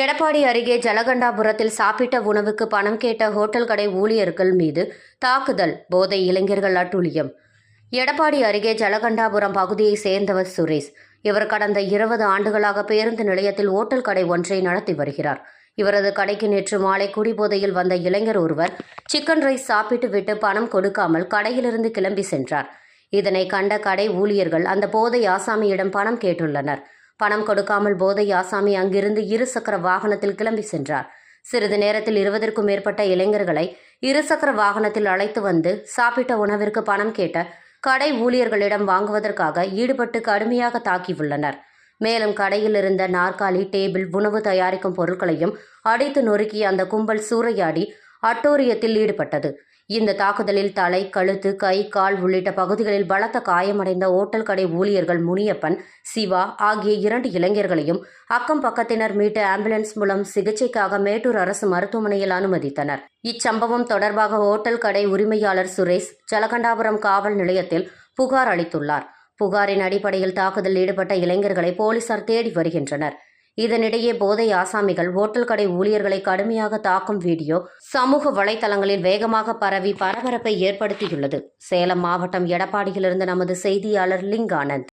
எடப்பாடி அருகே ஜலகண்டாபுரத்தில் சாப்பிட்ட உணவுக்கு பணம் கேட்ட ஹோட்டல் கடை ஊழியர்கள் மீது தாக்குதல் போதை இளைஞர்கள் அட்டூழியம். எடப்பாடி அருகே ஜலகண்டாபுரம் பகுதியைச் சேர்ந்தவர் சுரேஷ். இவர் கடந்த இருபது ஆண்டுகளாக பேருந்து நிலையத்தில் ஓட்டல் கடை ஒன்றை நடத்தி வருகிறார். இவரது கடைக்கு நேற்று மாலை குடிபோதையில் வந்த இளைஞர் ஒருவர் சிக்கன் ரைஸ் சாப்பிட்டு விட்டு பணம் கொடுக்காமல் கடையிலிருந்து கிளம்பி சென்றார். இதனை கண்ட கடை ஊழியர்கள் அந்த போதை ஆசாமியிடம் பணம் கேட்டுள்ளனர். பணம் கொடுக்காமல் போதை ஆசாமி அங்கிருந்து இருசக்கர வாகனத்தில் கிளம்பி சென்றார். சிறிது நேரத்தில் இருபதற்கும் மேற்பட்ட இளைஞர்களை இருசக்கர வாகனத்தில் அழைத்து வந்து சாப்பிட்ட உணவிற்கு பணம் கேட்ட கடை ஊழியர்களிடம் வாங்குவதற்காக ஈடுபட்டு கடுமையாக தாக்கியுள்ளனர். மேலும் கடையில் இருந்த நாற்காலி டேபிள் உணவு தயாரிக்கும் பொருட்களையும் அடித்து நொறுக்கி அந்த கும்பல் சூறையாடி அட்டோரியத்தில் ஈடுபட்டது. இந்த தாக்குதலில் தலை கழுத்து கை கால் உள்ளிட்ட பகுதிகளில் பலத்த காயமடைந்த ஓட்டல் கடை ஊழியர்கள் முனியப்பன் சிவா ஆகிய இரண்டு இளைஞர்களையும் அக்கம் பக்கத்தினர் மீட்டு ஆம்புலன்ஸ் மூலம் சிகிச்சைக்காக மேட்டூர் அரசு மருத்துவமனையில் அனுமதித்தனர். இச்சம்பவம் தொடர்பாக ஓட்டல் கடை உரிமையாளர் சுரேஷ் ஜலகண்டாபுரம் காவல் நிலையத்தில் புகார் அளித்துள்ளார். புகாரின் அடிப்படையில் தாக்குதலில் ஈடுபட்ட இளைஞர்களை போலீசார் தேடி வருகின்றனர். இதனிடையே போதை ஆசாமிகள் ஓட்டல் கடை ஊழியர்களை கடுமையாக தாக்கும் வீடியோ சமூக வலைதளங்களில் வேகமாக பரவி பரபரப்பை ஏற்படுத்தியுள்ளது. சேலம் மாவட்டம் எடப்பாடியிலிருந்து நமது செய்தியாளர் லிங்கானந்த்.